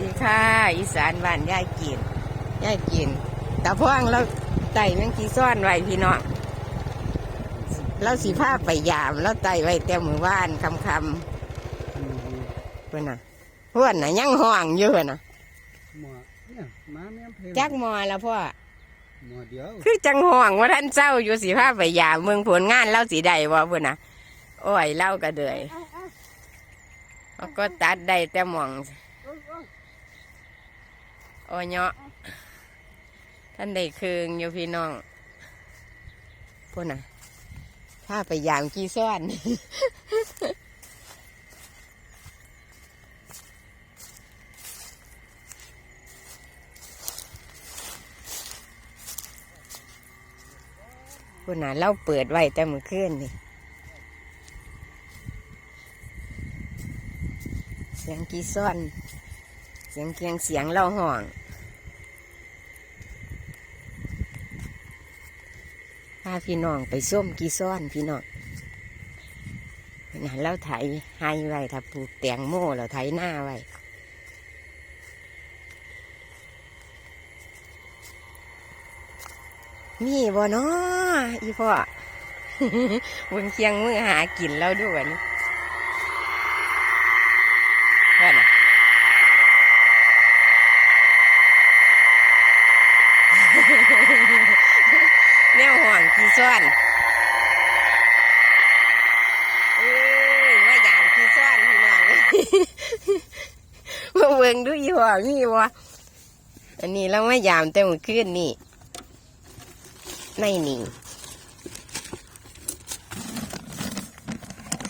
ดีค่ะอีสานบ้านยายกินยายกินตาพ่องเราไต่แมงกีซ่อนไว้พี่น้องเราสีผ้าไปยามเราไต่ไว้แต่มือว่านคำคำเพื่อนน่ะเพื่อนน่ะยังห้องอยู่เพื่อนน่ะหมอเนี่ยมาแม่นเพลงจักหมอแล้วพ่อหมอเดียวคือจังห้องว่าท่านเจ้าอยู่สีผ้าไปยามเมืองผลงานเราสีใดวะเพื่อนน่ะโอ้ยเล่าก็เดยเขาก็ตัดได้แต่หมอง โอ้ยเนาะท่านได้คืงอยู่พี่น้องพวกน่ะถ้าไปยามกี้ซ่อนพวกน่ะเราเปิดไว้แต่เมื่อคืนนี่เสียงกี้ซ่อน สียงเคียงเสียงเล่าห้องพาพี่น้องไปส้มกีซ้อนพี่น้องนะเราไถให้ไว้ถ้าปลูกแตงโมเราไถหน้าไว้มีบ่เนาะอีพ่อบนเคียงมือหากินแล้วด้วยนี่ว่าน่ะ แนวห่วงกีซ้อนเอ้ยว่าอย่างกีซ้อนพี่น้องมาเบิ่งดูอีห่อมีวะอันนี้เราไม่ยามแต่มื่อคืนนี่ในนี่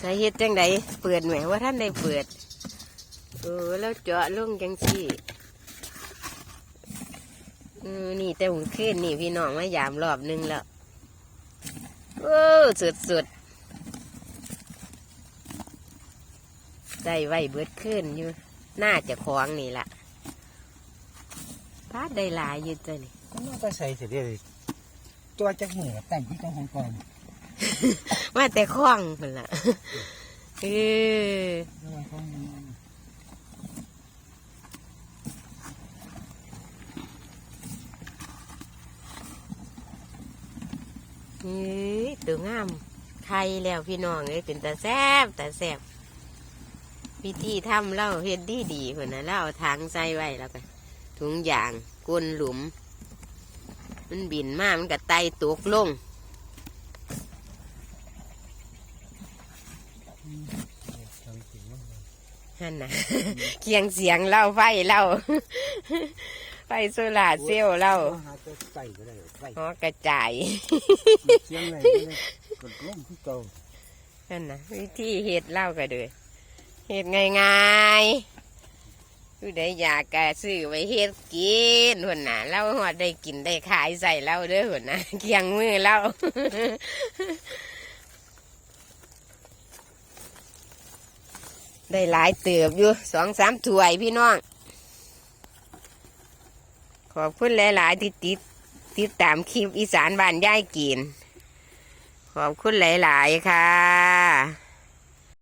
สาเหตุจังใดเปิดไหมว่าท่านได้เปิดเออแล้วเจาะลงจังสี่เออนี่แต่หุ่นขึ้นนี่พี่น้องมายามรอบนึงแล้ว โอ้สุดสุดๆได้ไว้เบิดขึ้นอยู่ น่าจะคล้องนี่ละพาดได้หลายอยู่ตัวนี่ก็น่าจะใส่เสียเลยตัวจักมือแต่งที่เจ้าของกองว่าแต่คล้องมันละเออ เรื่องของมันเฮ้ยตัวงามไทยแล้วพี่น้องเอ้ยเป็นตาแซบตาแซบวิธีทำเล่าเฮ็ดดีดีคนนะเล่าเอางใส่ไว้แล้วกันถุงยางก้นหลุม มันบินมากมันก็ไตตกลงฮั่นนะเคียงเสียงเล่าไฟเล่า ไฟโซลาร์เซลล์เล่าหาตัวใส่ก็ได้ใส่หอกระจาย เสียงไหนก็เลยกดล้มที่เก่านั่นนะวิธีเฮ็ดเล่าก็เลยเฮ็ดง่ายๆผู้ใดอยากก็ซื้อไว้เฮ็ดกินหุ่นน่ะเล่าหอดได้กินได้ขายใส่เล่าเด้อหุ่นน่ะเคียงมือเล่าได้หลายเติบอยู่สองสามถ้วยพี่น้องข อบคุณหลาย ๆ ที่ติดติดตามคลิปอีสานบ้านย่ายกิน ขอบคุณหลาย ๆ ค่ะ